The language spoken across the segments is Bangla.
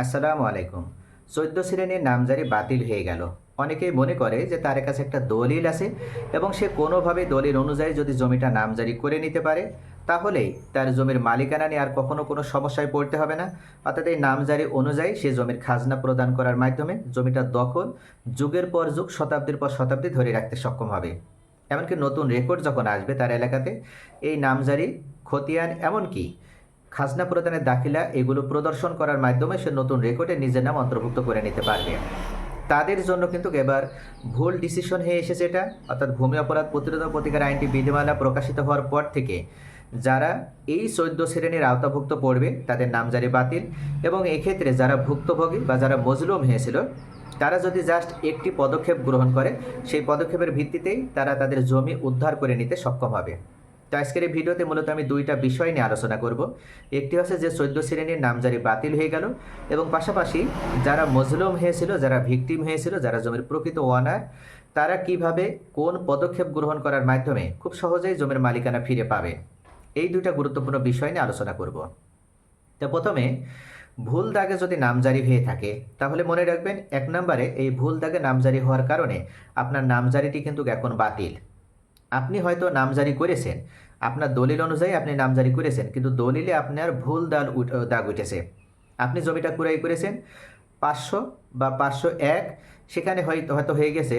আসসালামু আলাইকুম। চোদ্দ শ্রেণির নামজারি বাতিল হয়ে গেল। অনেকেই মনে করে যে তার কাছে একটা দলিল আছে এবং সে কোনোভাবে দলিল অনুযায়ী যদি জমিটা নামজারি করে নিতে পারে, তাহলেই তার জমির মালিকানা নিয়ে আর কখনো কোনো সমস্যায় পড়তে হবে না। অর্থাৎ এই নামজারি অনুযায়ী সে জমির খাজনা প্রদান করার মাধ্যমে জমিটা দখল, যুগের পর যুগ, শতাব্দীর পর শতাব্দী ধরে রাখতে সক্ষম হবে। এমনকি নতুন রেকর্ড যখন আসবে তার এলাকাতে, এই নামজারি খতিয়ান এমনকি খাজনা প্রদানের দাখিলা এগুলো প্রদর্শন করার মাধ্যমে সে নতুন রেকর্ডে নিজের নাম অন্তর্ভুক্ত করে নিতে পারবে। তাদের জন্য কিন্তু এবার ভুল ডিসিশন হয়ে এসেছে এটা। অর্থাৎ ভূমি অপরাধ প্রতিরোধ প্রতিকার আইনটি বিধিমালা প্রকাশিত হওয়ার পর থেকে যারা এই চৌদ্দ শ্রেণির আওতাভুক্ত পড়বে, তাদের নামজারি বাতিল এবং এক্ষেত্রে যারা ভুক্তভোগী বা যারা মজলুম হয়েছিল, তারা যদি জাস্ট একটি পদক্ষেপ গ্রহণ করে, সেই পদক্ষেপের ভিত্তিতেই তারা তাদের জমি উদ্ধার করে নিতে সক্ষম হবে। তো আজকের এই ভিডিওতে মূলত আমি দুইটা বিষয় নিয়ে আলোচনা করব। একটি হচ্ছে যে চোদ্দ শ্রেণির নামজারি বাতিল হয়ে গেল এবং পাশাপাশি যারা মজলুম হয়েছিল, যারা ভিকটিম হয়েছিল, যারা জমির প্রকৃত ওয়ানার তারা কীভাবে কোন পদক্ষেপ গ্রহণ করার মাধ্যমে খুব সহজেই জমির মালিকানা ফিরে পাবে? এই দুইটা গুরুত্বপূর্ণ বিষয় নিয়ে আলোচনা করব। তো প্রথমে, ভুল দাগে যদি নামজারি হয়ে থাকে, তাহলে মনে রাখবেন এক নম্বরে এই ভুল দাগে নামজারি হওয়ার কারণে আপনার নামজারিটি কিন্তু এখন বাতিল। আপনি হয়তো নামজারি করেছেন আপনার দলিল অনুযায়ী আপনি নামজারি করেছেন, কিন্তু দলিলে আপনার ভুল দাগ দাগ উঠেছে। আপনি জমিটা কুড়াই করেছেন, পাঁচশো বা পাঁচশো এক, সেখানে হয়তো হয়ে গেছে,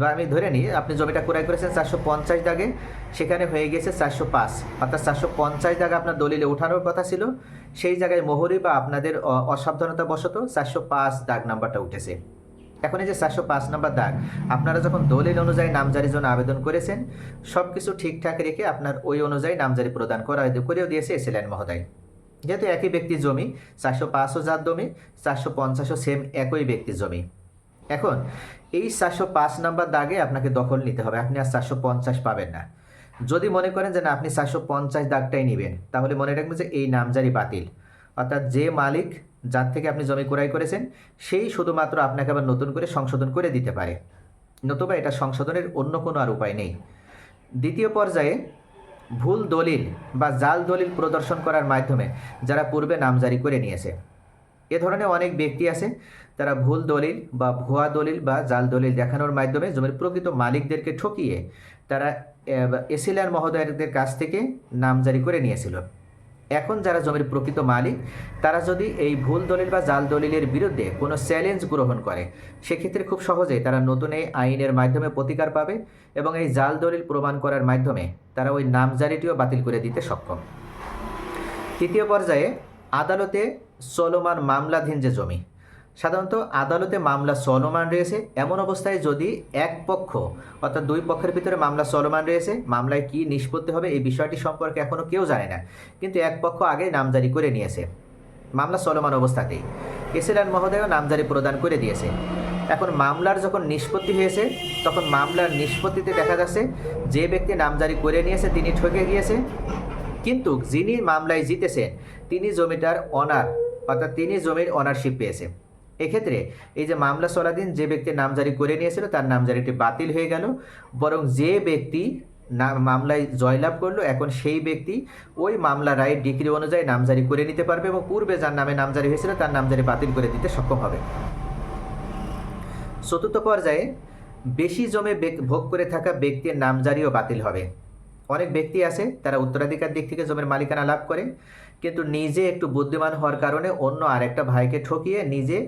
বা আমি ধরে নিই, আপনি জমিটা ক্রয় করেছেন চারশো পঞ্চাশ দাগে, সেখানে হয়ে গেছে চারশো পাঁচ। অর্থাৎ চারশো পঞ্চাশ দাগে আপনার দলিলে ওঠানোর কথা ছিল, সেই জায়গায় মোহরি বা আপনাদের অসাবধানতা বশত চারশো পাঁচ দাগ নাম্বারটা উঠেছে। এখন এই যে চারশো পাঁচ নাম্বার দাগ, আপনারা যখন দলিল অনুযায়ী নামজারির জন্য আবেদন করেছেন সব কিছু ঠিকঠাক রেখে আপনার ওই অনুযায়ী নামজারি প্রদান করা করেও দিয়েছে এসিলেন মহোদয়। যেহেতু একই ব্যক্তির জমি, চারশো পাঁচশো যার জমি, চারশো পঞ্চাশও সেম একই ব্যক্তির জমি। এখন, এই চারশো পাঁচ নাম্বার দাগে আপনাকে দখল নিতে হবে, আপনি আর চারশো পঞ্চাশ পাবেন না। যদি মনে করেন যে না, আপনি চারশো পঞ্চাশ দাগটাই নেবেন, তাহলে মনে রাখবেন যে এই নামজারি বাতিল। অর্থাৎ যে মালিক যার থেকে আপনি জমি ক্রয় করেছেন, সেই শুধুমাত্র আপনাকে আবার নতুন করে সংশোধন করে দিতে পারে। নতুবা এটা সংশোধনের অন্য কোনো আর উপায় নেই। দ্বিতীয় পর্যায়ে ভুল দলিল বা জাল দলিল প্রদর্শন করার মাধ্যমে যারা পূর্বে নামজারি করে নিয়েছে, এ ধরনের অনেক ব্যক্তি আছে, তারা ভুল দলিল বা ভুয়া দলিল বা জাল দলিল দেখানোর মাধ্যমে জমির প্রকৃত মালিকদেরকে ঠকিয়ে তারা এসিলার মহোদয়দের কাছ থেকে নামজারি করে নিয়েছিল। এখন যারা জমির প্রকৃত মালিক, তারা যদি এই ভুল দলিল বা জাল দলিলের বিরুদ্ধে কোনো চ্যালেঞ্জ গ্রহণ করে, সেক্ষেত্রে খুব সহজেই তারা নতুন এই আইনের মাধ্যমে প্রতিকার পাবে এবং এই জাল দলিল প্রমাণ করার মাধ্যমে তারা ওই নামজারিটিও বাতিল করে দিতে সক্ষম। তৃতীয় পর্যায়ে আদালতে চলমান মামলাধীন যে জমি সাধারণত আদালতে মামলা চলমান রয়েছে, এমন অবস্থায় যদি এক পক্ষ, অর্থাৎ দুই পক্ষের ভিতরে মামলা চলমান রয়েছে, মামলায় কি নিষ্পত্তি হবে এই বিষয়টি সম্পর্কে এখনও কেউ জানে না, কিন্তু এক পক্ষ আগে নামজারি করে নিয়েছে, মামলা চলমান অবস্থাতেই। এসিলান মহোদয়ও নামজারি প্রদান করে দিয়েছে। এখন মামলার যখন নিষ্পত্তি হয়েছে, তখন মামলার নিষ্পত্তিতে দেখা যাচ্ছে, যে ব্যক্তি নামজারি করে নিয়েছে তিনি ঠকে গিয়েছে, কিন্তু যিনি মামলায় জিতেছেন, তিনি জমিটার অনার অর্থাৎ তিনি জমির অনারশিপ পেয়েছে। এক্ষেত্রে এই যে মামলা চলাধীন যে ব্যক্তি নামজারি করে নিয়েছিল, তার নামজারিটি বাতিল হয়ে গেল। বরং যে ব্যক্তি না, মামলায় জয়লাভ করল, এখন সেই ব্যক্তি ওই মামলা রায়ের ডিগ্রি অনুযায়ী নামজারি করে নিতে পারবে এবং পূর্বে যার নামে নামজারি হয়েছিল, তার নামজারি বাতিল করে দিতে সক্ষম হবে। চতুর্থ পর্যায়ে বেশি জমে ভোগ করে থাকা ব্যক্তির নামজারিও বাতিল হবে। অনেক ব্যক্তি আছে, তারা উত্তরাধিকার দিক থেকে জমির মালিকানা লাভ করে, কিন্তু নিজে একটু বুদ্ধিমান হওয়ার কারণে অন্য আরেকটা ভাইকে ঠকিয়ে নিজে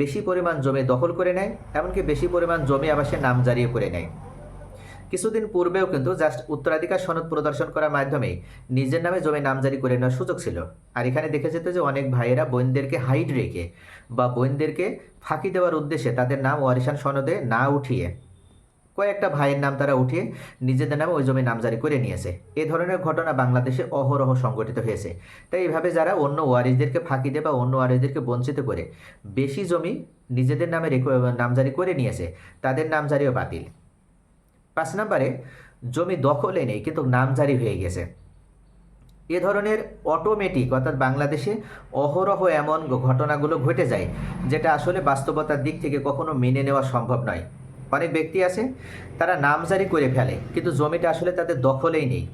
বেশি পরিমাণ জমি দখল করে নেয়, এমনকি বেশি পরিমাণ জমি আবার সে নাম জারিয়ে করে নেয়। কিছুদিন পূর্বেও কিন্তু জাস্ট উত্তরাধিকার সনদ প্রদর্শন করার মাধ্যমে নিজের নামে জমি নামজারি করে নেওয়ার সুযোগ ছিল। আর এখানে দেখে যেত যে অনেক ভাইয়েরা বোনদেরকে হাইড রেখে বা বোনদেরকে ফাঁকি দেওয়ার উদ্দেশ্যে তাদের নাম ওয়ারিশান সনদে না উঠিয়ে কয়েকটা ভাইয়ের নাম তারা উঠিয়ে নিজেদের নামে ওই জমি নামজারি করে নিয়েছে। এ ধরনের ঘটনা বাংলাদেশে অহরহ সংঘটিত হয়েছে। তাই এইভাবে যারা অন্য ওয়ারিসদেরকে ফাঁকি দেয় বা অন্য ওয়ারিসদেরকে বঞ্চিত করে বেশি জমি নিজেদের নামে নামজারি করে নিয়েছে, তাদের নামজারিও বাতিল। পাঁচ নম্বরে, জমি দখলে নেই, কিন্তু নামজারি হয়ে গেছে। এ ধরনের অটোমেটিক অর্থাৎ বাংলাদেশে অহরহ এমন ঘটনাগুলো ঘটে যায়, যেটা আসলে বাস্তবতার দিক থেকে কখনো মেনে নেওয়া সম্ভব নয়। অনেক ব্যক্তি আছে, তারা নামজারি করে ফেলে, কিন্তু জমিটা আসলে তাদের দখলেই নেই।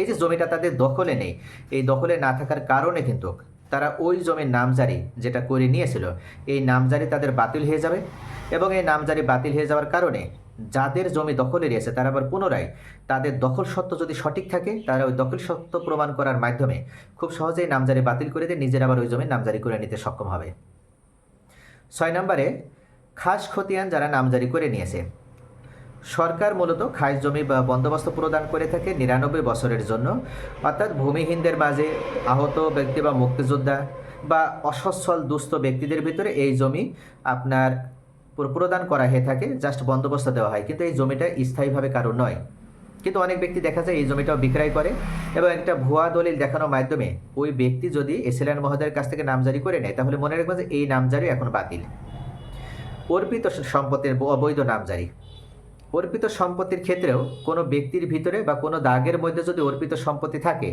এই যে জমিটা তাদের দখলে নেই, এই দখলে না থাকার কারণে কিন্তু তারা ওই জমির নামজারি যেটা করে নিয়েছিল, এই নামজারি তাদের বাতিল হয়ে যাবে। এবং এই নামজারি বাতিল হয়ে যাওয়ার কারণে যাদের জমি দখলে রয়েছে, তারা আবার পুনরায় তাদের দখল সত্ত্ব যদি সঠিক থাকে, তারা ওই দখল সত্ত্ব প্রমাণ করার মাধ্যমে খুব সহজেই নামজারি বাতিল করে দিয়ে নিজের আবার ওই জমি নামজারি করে নিতে সক্ষম হবে। ছয় নম্বরে খাস খতিয়ান যারা নামজারি করে নিয়েছে। সরকার মূলত খাস জমি বা বন্দোবস্ত প্রদান করে থাকে নিরানব্বই বছরের জন্য, অর্থাৎ ভূমিহীনদের মাঝে আহত ব্যক্তি বা মুক্তিযোদ্ধা বা অসচ্ছল দুস্থ ব্যক্তিদের ভিতরে এই জমি আপনার প্রদান করা হয়ে থাকে, জাস্ট বন্দোবস্ত দেওয়া হয়। কিন্তু এই জমিটা স্থায়ীভাবে কারও নয়। কিন্তু অনেক ব্যক্তি দেখা যায় এই জমিটাও বিক্রয় করে এবং একটা ভুয়া দলিল দেখানোর মাধ্যমে ওই ব্যক্তি যদি এসএলএন মহোদয়ের কাছ থেকে নামজারি করে নেয়, তাহলে মনে রাখবেন যে এই নামজারি এখন বাতিল। অর্পিত সম্পত্তির অবৈধ নামজারি। অর্পিত সম্পত্তির ক্ষেত্রেও কোনো ব্যক্তির ভিতরে বা কোনো দাগের মধ্যে যদি অর্পিত সম্পত্তি থাকে,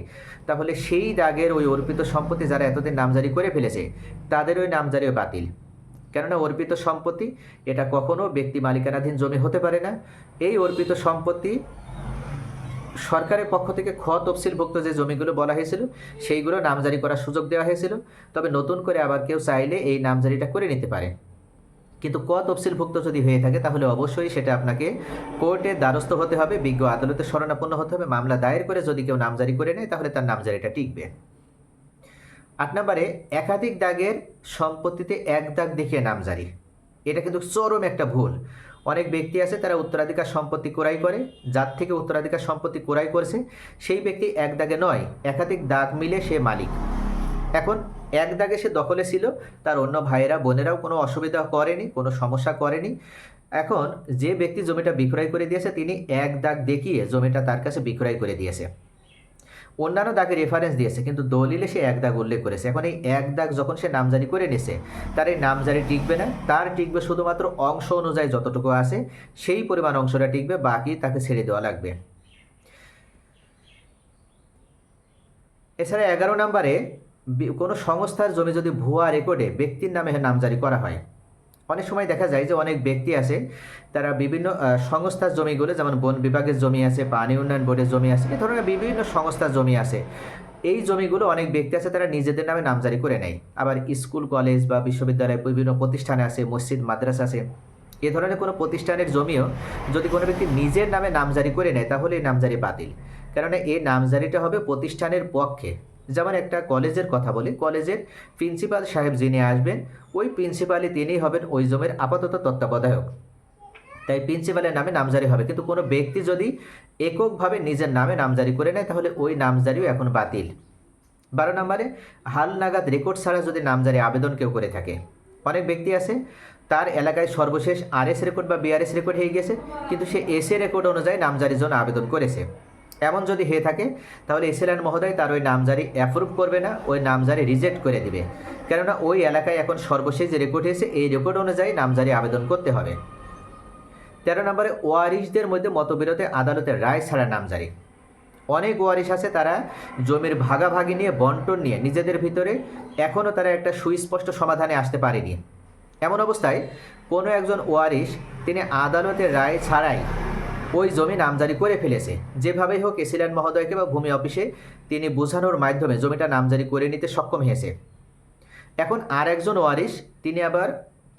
তাহলে সেই দাগের ওই অর্পিত সম্পত্তি যারা এতদিন নামজারি করে ফেলেছে, তাদের ওই নামজারিও বাতিল। কেননা অর্পিত সম্পত্তি, এটা কখনো ব্যক্তি মালিকানাধীন জমি হতে পারে না। এই অর্পিত সম্পত্তি সরকারের পক্ষ থেকে খ তফসিলভুক্ত যে জমিগুলো বলা হয়েছিল, সেইগুলো নামজারি করার সুযোগ দেওয়া হয়েছিল। তবে নতুন করে আবার কেউ চাইলে এই নামজারিটা করে নিতে পারে। কিন্তু ক তফসিলভুক্ত যদি হয়ে থাকে, তাহলে অবশ্যই সেটা আপনাকে কোর্টে দ্বারস্থ হতে হবে, বিজ্ঞ আদালতে শরণাপন্ন হতে হবে, মামলা দায়ের করে যদি কেউ নামজারি করে নেয়, তাহলে তার নামজারিটা টিকবে। আট নম্বরে, একাধিক দাগের সম্পত্তিতে এক দাগ দেখিয়ে নামজারি। এটা কিন্তু চরম একটা ভুল। অনেক ব্যক্তি আছে, তারা উত্তরাধিকার সম্পত্তি ক্রয় করে, যার থেকে উত্তরাধিকার সম্পত্তি ক্রয় করেছে, সেই ব্যক্তি এক দাগে নয়, একাধিক দাগ মিলে সে মালিক। এখন এক দাগে সে দখলে ছিল, তার অন্য ভাইয়েরা, বোনেরাও কোনো অসুবিধা করেনি, কোনো সমস্যা করেনি। এখন যে ব্যক্তি জমিটা বিক্রয় করে দিয়েছে, তিনি এক দাগ দেখিয়ে জমিটা তার কাছে বিক্রয় করে দিয়েছে। অন্যান্য দাগে রেফারেন্স দিয়েছে, কিন্তু দলিলে সে এক দাগ উল্লেখ করেছে। এখন এই এক দাগ যখন সে নামজারি করে নিছে তার এই নামজারি টিকবে না, তার টিকবে শুধুমাত্র অংশ অনুযায়ী যতটুকু আছে, সেই পরিমাণ অংশটা টিকবে, বাকি তাকে ছেড়ে দেওয়া লাগবে। এছাড়া এগারো নম্বরে কোনো সংস্থার জমি যদি ভুয়া রেকর্ডে ব্যক্তির নামে নামজারি করা হয়। অনেক সময় দেখা যায় যে অনেক ব্যক্তি আছে, তারা বিভিন্ন সংস্থার জমিগুলো, যেমন বন বিভাগের জমি আছে, পানি উন্নয়ন বোর্ডের জমি আছে, এ ধরনের বিভিন্ন সংস্থার জমি আছে। এই জমিগুলো অনেক ব্যক্তি আছে, তারা নিজেদের নামে নামজারি করে নেয়। আবার স্কুল, কলেজ বা বিশ্ববিদ্যালয় বিভিন্ন প্রতিষ্ঠানে আছে, মসজিদ, মাদ্রাসা আছে। এ ধরনের কোনো প্রতিষ্ঠানের জমিও যদি কোনো ব্যক্তি নিজের নামে নামজারি করে নেয় তাহলে এই নামজারি বাতিল। কেননা এই নামজারিটা হবে প্রতিষ্ঠানের পক্ষে। যেমন একটা কলেজের কথা বলি, কলেজের প্রিন্সিপাল সাহেব যিনি আসবেন, ওই প্রিন্সিপালই তিনিই হবেন ওই জমির আপাতত তত্ত্বাবধায়ক। তাই প্রিন্সিপালের নামে নামজারি হবে। কিন্তু কোনো ব্যক্তি যদি এককভাবে নিজের নামে নামজারি করে নেয়, তাহলে ওই নামজারিও এখন বাতিল। বারো নম্বরে, হাল নাগাদ রেকর্ড ছাড়া যদি নামজারি আবেদন কেউ করে থাকে, অনেক ব্যক্তি আছে, তার এলাকায় সর্বশেষ আরএস রেকর্ড বা বিআরএস রেকর্ড হয়ে গেছে, কিন্তু সে এসএ রেকর্ড অনুযায়ী নামজারির জন্য আবেদন করেছে। এমন যদি হয়ে থাকে, তাহলে এসএলএন মহোদয় তার ওই নামজারি অ্যাপ্রুভ করবে না, ওই নামজারি রিজেক্ট করে দিবে। কেননা ওই এলাকায় এখন সর্বশেষ যে রেকর্ড হয়েছে এই রেকর্ড অনুযায়ী নামজারি আবেদন করতে হবে। তেরো নম্বরে, ওয়ারিশদের মধ্যে মতবিরোধে আদালতের রায় ছাড়া নামজারি। অনেক ওয়ারিশ আছে তারা জমির ভাগাভাগি নিয়ে, বন্টন নিয়ে, নিজেদের ভিতরে এখনও তারা একটা সুস্পষ্ট সমাধানে আসতে পারেনি। এমন অবস্থায় কোনো একজন ওয়ারিশ, তিনি আদালতের রায় ছাড়াই ওই জমি নামজারি করে ফেলেছে। যেভাবেই হোক এসিলেন মহোদয়কে বা ভূমি অফিসে তিনি বোঝানোর মাধ্যমে জমিটা নামজারি করে নিতে সক্ষম হয়েছে। এখন আর একজন ওয়ারিশ, তিনি আবার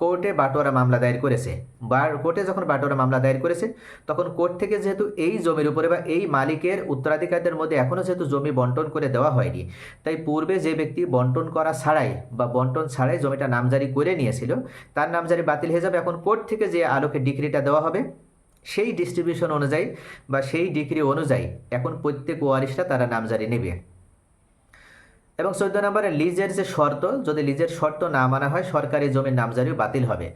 কোর্টে বাটোয়ারা মামলা দায়ের করেছে। বা কোর্টে যখন বাটোয়ারা মামলা দায়ের করেছে, তখন কোর্ট থেকে যেহেতু এই জমির উপরে বা এই মালিকের উত্তরাধিকারদের মধ্যে এখনও যেহেতু জমি বন্টন করে দেওয়া হয়নি, তাই পূর্বে যে ব্যক্তি বন্টন করা ছাড়াই বা বন্টন ছাড়াই জমিটা নামজারি করে নিয়েছিল, তার নামজারি বাতিল হয়ে যাবে। এখন কোর্ট থেকে যে আলোকে ডিগ্রিটা দেওয়া হবে সেই ডিস্ট্রিবিউশন অনুযায়ী বা সেই ডিগ্রি অনুযায়ী এখন প্রত্যেক ওয়ারিশটা তারা নামজারি নেবে। এবং চোদ্দ নম্বরে লিজের যে শর্ত, যদি লিজের শর্ত না মানা হয়, সরকারি জমির নামজারিও বাতিল হবে।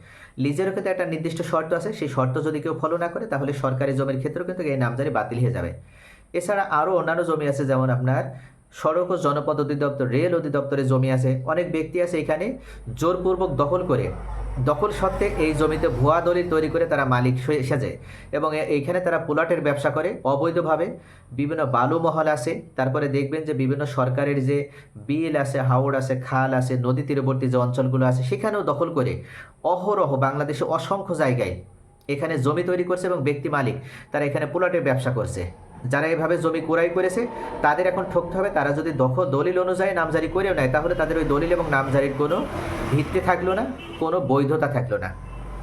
লিজের ক্ষেত্রে একটা নির্দিষ্ট শর্ত আছে, সেই শর্ত যদি কেউ ফলো না করে, তাহলে সরকারি জমির ক্ষেত্রেও কিন্তু এই নামজারি বাতিল হয়ে যাবে। এছাড়া আরও অন্যান্য জমি আছে, যেমন আপনার সড়ক ও জনপদ অধিদপ্তর, রেল অধিদপ্তরের জমি আছে, অনেক ব্যক্তি আছে এখানে জোরপূর্বক দখল করে দখল সত্ত্বে এই জমিতে ভুয়া দলিল তৈরি করে তারা মালিক সেজে এবং এইখানে তারা প্লটের ব্যবসা করে অবৈধভাবে। বিভিন্ন বালু মহল আছে, তারপরে দেখবেন যে বিভিন্ন সরকারের যে বিল আছে, হাওড় আছে, খাল আছে, নদী তীরবর্তী যে অঞ্চলগুলো আছে, সেখানেও দখল করে অহরহ বাংলাদেশে অসংখ্য জায়গায় এখানে জমি তৈরি করছে এবং ব্যক্তি মালিক, তারা এখানে প্লটের ব্যবসা করছে। যারা এভাবে জমি ক্রয় করেছে, তাদের এখন ঠকতে হবে। তারা যদি দখল দলিল অনুযায়ী নামজারি করেও নেয়, তাহলে তাদের ওই দলিল এবং নামজারির কোনো ভিত্তি থাকল না, কোনো বৈধতা থাকল না।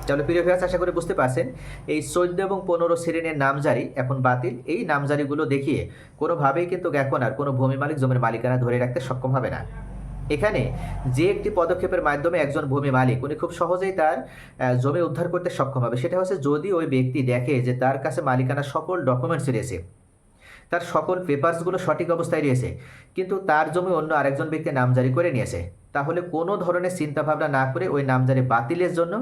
তাহলে প্রিয় ভিউয়ার্স আশা করি বুঝতে পারছেন, এই চোদ্দ এবং পনেরো শ্রেণির নামজারি এখন বাতিল। এই নামজারিগুলো দেখিয়ে কোনোভাবেই কিন্তু এখন আর কোনো ভূমি মালিক জমির মালিকানা ধরে রাখতে সক্ষম হবে না। এখানে যে একটি পদক্ষেপের মাধ্যমে একজন ভূমি মালিক, উনি খুব সহজেই তার জমি উদ্ধার করতে সক্ষম হবে। সেটা হচ্ছে যদি ওই ব্যক্তি দেখে যে তার কাছে মালিকানা সকল ডকুমেন্টস রয়েছে তার সকল পেপারসগুলো সঠিক অবস্থায় রয়েছে কিন্তু তার জমি অন্য আরেকজন ব্যক্তি নামজারি করে নিয়েছে। তাহলে কোনো ধরনের চিন্তাভাবনা না করে ওই নামজারি বাতিলের জন্য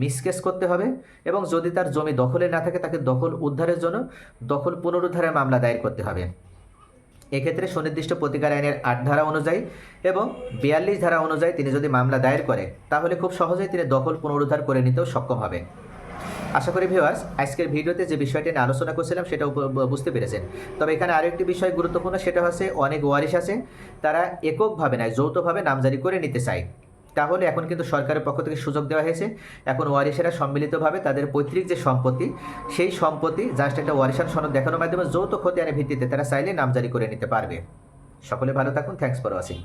মিসকেস করতে হবে এবং যদি তার জমি দখলে না থাকে তাকে দখল উদ্ধারের জন্য দখল পুনরুদ্ধারের মামলা দায়ের করতে হবে। এক্ষেত্রে সুনির্দিষ্ট প্রতিকার আইনের আট ধারা অনুযায়ী এবং বিয়াল্লিশ ধারা অনুযায়ী তিনি যদি মামলা দায়ের করে, তাহলে খুব সহজেই তিনি দখল পুনরুদ্ধার করে নিতেও সক্ষম হবেন। আশা করি ভিউয়ার্স আজকের ভিডিওতে যে বিষয়টি নিয়ে আলোচনা করছিলাম সেটা বুঝতে পেরেছেন। তবে এখানে আরেকটি বিষয় গুরুত্বপূর্ণ, সেটা হচ্ছে অনেক ওয়ারিশ আছে, তারা এককভাবে নয়, যৌথভাবে নামজারি করে নিতে চায়। তাহলে এখন কিন্তু সরকারের পক্ষ থেকে সুযোগ দেওয়া হয়েছে। এখন ওয়ারিশেরা সম্মিলিতভাবে তাদের পৈতৃক যে সম্পত্তি, সেই সম্পত্তি জাস্ট একটা ওয়ারিশান সনদ দেখানোর মাধ্যমে যৌথ ক্ষতি খতিয়ানের ভিত্তিতে তারা চাইলে নামজারি করে নিতে পারবে। সকলে ভালো থাকুন থ্যাংকস ফর ওয়াচিং